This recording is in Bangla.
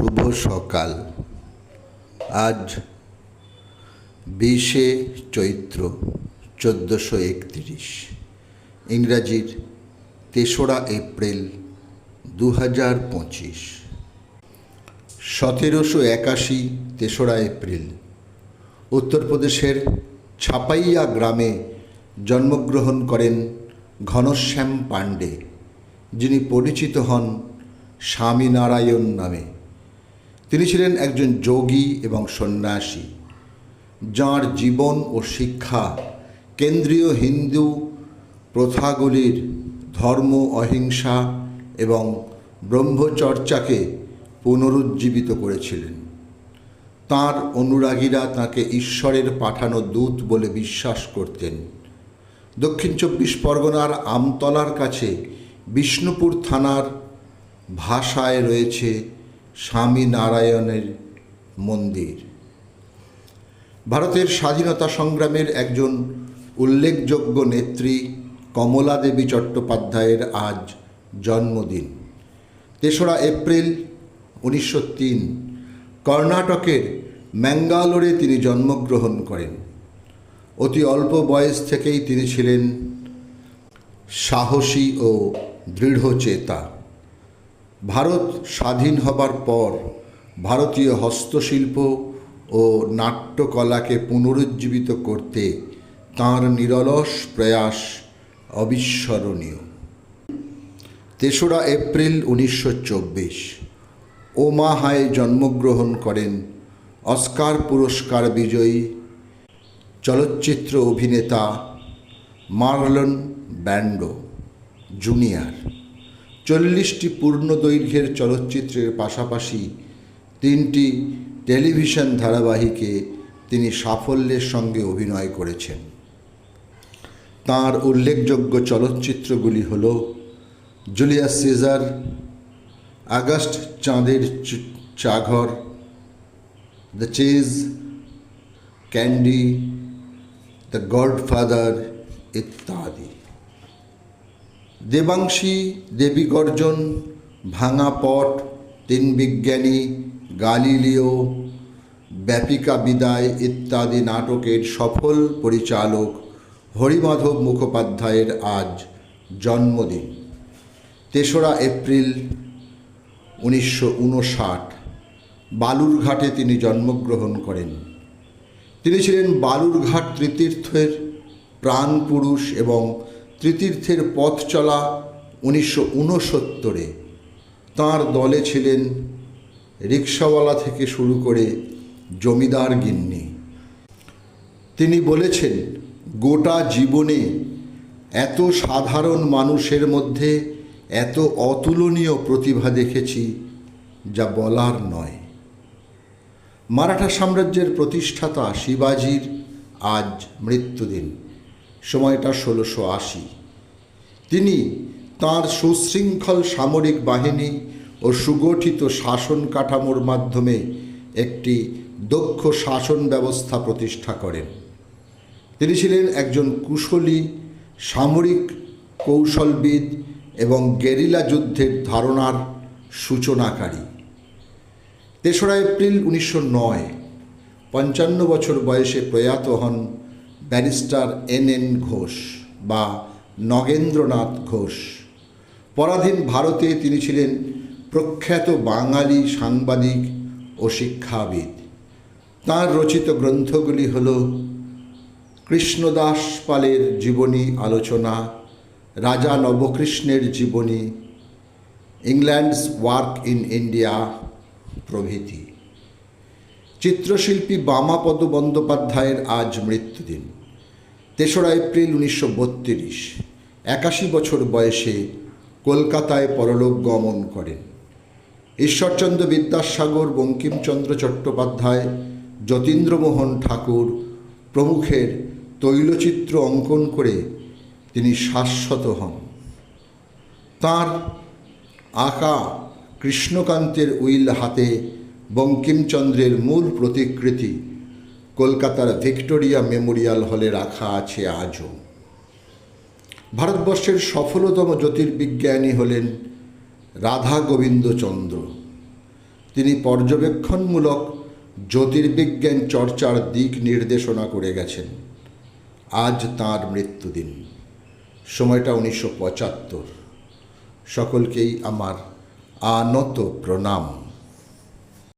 শুভ সকাল। আজ বিশে চৈত্র চোদ্দোশো একত্রিশ। ইংরাজির তেসরা এপ্রিল দু হাজার পঁচিশ। সতেরোশো একাশি তেসরা এপ্রিল। উত্তরপ্রদেশের ছাপাইয়া গ্রামে জন্মগ্রহণ করেন ঘনশ্যাম পাণ্ডে, যিনি পরিচিত হন স্বামীনারায়ণ নামে। তিনি ছিলেন একজন যোগী এবং সন্ন্যাসী, যাঁর জীবন ও শিক্ষা কেন্দ্রীয় হিন্দু প্রথাগুলির ধর্ম অহিংসা এবং ব্রহ্মচর্চাকে পুনরুজ্জীবিত করেছিলেন। তাঁর অনুরাগীরা তাকে ঈশ্বরের পাঠানো দূত বলে বিশ্বাস করতেন। দক্ষিণ চব্বিশ পরগনার আমতলার কাছে বিষ্ণুপুর থানার ভাষায় রয়েছে স্বামী নারায়ণের মন্দির। ভারতের স্বাধীনতা সংগ্রামের একজন উল্লেখযোগ্য নেত্রী কমলা দেবী চট্টোপাধ্যায়ের আজ জন্মদিন। তেসরা এপ্রিল উনিশশো তিন, কর্ণাটকের ম্যাঙ্গালোরে তিনি জন্মগ্রহণ করেন। অতি অল্প বয়স থেকেই তিনি ছিলেন সাহসী ও দৃঢ়চেতা। ভারত স্বাধীন হবার পর ভারতীয় হস্তশিল্প ও নাট্যকলাকে পুনরুজ্জীবিত করতে তাঁর নিরলস প্রয়াস অবিস্মরণীয়। তেসরা এপ্রিল উনিশশো চব্বিশ ওমাহায় জন্মগ্রহণ করেন অস্কার পুরস্কার বিজয়ী চলচ্চিত্র অভিনেতা মার্লন ব্যান্ডো জুনিয়র। চল্লিশটি পূর্ণ দৈর্ঘ্যের চলচ্চিত্রের পাশাপাশি তিনটি টেলিভিশন ধারাবাহিকে তিনি সাফল্যের সঙ্গে অভিনয় করেছেন। তাঁর উল্লেখযোগ্য চলচ্চিত্রগুলি হল জুলিয়াস সিজার, আগস্ট চাঁদের চাঘর, the Chase, Candy, the Godfather ইত্যাদি। দেবাংশী দেবী গর্জন ভাঙা পট তিন বিজ্ঞানী গালিলিও, ব্যাপিকা বিদায় ইত্যাদি নাটকের সফল পরিচালক হরিমাধব মুখোপাধ্যায়ের আজ জন্মদিন, তেসরা এপ্রিল উনিশশো উনষাট। বালুরঘাটে তিনি জন্মগ্রহণ করেন। তিনি ছিলেন বালুরঘাট ত্রিতীর্থের প্রাণ পুরুষ এবং ত্রিতীর্থের পথ চলা উনিশশো উনসত্তরে তাঁর দলে ছিলেন রিক্সাওয়ালা থেকে শুরু করে জমিদার গিন্নি। তিনি বলেছেন, গোটা জীবনে এত সাধারণ মানুষের মধ্যে এত অতুলনীয় প্রতিভা দেখেছি যা বলার নয়। মারাঠা সাম্রাজ্যের প্রতিষ্ঠাতা শিবাজির আজ মৃত্যুদিন। সময়টা ষোলোশো আশি। তিনি তাঁর সুশৃঙ্খল সামরিক বাহিনী ও সুগঠিত শাসন কাঠামোর মাধ্যমে একটি দক্ষ শাসন ব্যবস্থা প্রতিষ্ঠা করেন। তিনি ছিলেন একজন কুশলী, সামরিক কৌশলবিদ এবং গেরিলা যুদ্ধের ধারণার সূচনাকারী। তেসরা এপ্রিল উনিশশো নয়, পঞ্চান্ন বছর বয়সে প্রয়াত হন ব্যারিস্টার এন এন ঘোষ বা নগেন্দ্রনাথ ঘোষ। পরাধীন ভারতে তিনি ছিলেন প্রখ্যাত বাঙালি সাংবাদিক ও শিক্ষাবিদ। তাঁর রচিত গ্রন্থগুলি হল কৃষ্ণদাস পালের জীবনী আলোচনা, রাজা নবকৃষ্ণের জীবনী, ইংল্যান্ডস ওয়ার্ক ইন ইন্ডিয়া প্রভৃতি। চিত্রশিল্পী বামাপদ বন্দ্যোপাধ্যায়ের আজ মৃত্যুদিন, তেসরা এপ্রিল উনিশশো বত্রিশ, একাশি বছর বয়সে কলকাতায় পরলোক গমন করেন। ঈশ্বরচন্দ্র বিদ্যাসাগর, বঙ্কিমচন্দ্র চট্টোপাধ্যায়, যতীন্দ্রমোহন ঠাকুর প্রমুখের তৈলচিত্র অঙ্কন করে তিনি শাশ্বত হন। তাঁর আঁকা কৃষ্ণকান্তের উইল হাতে বঙ্কিমচন্দ্রের মূল প্রতিকৃতি কলকাতার ভিক্টোরিয়া মেমোরিয়াল হলে রাখা আছে আজও। ভারতবর্ষের সফলতম জ্যোতির্বিজ্ঞানী হলেন রাধা গোবিন্দচন্দ্র। তিনি পর্যবেক্ষণমূলক জ্যোতির্বিজ্ঞান চর্চার দিক নির্দেশনা করে গেছেন। আজ তাঁর মৃত্যুদিন। সময়টা উনিশশো পঁচাত্তর। সকলকেই আমার আনত প্রণাম।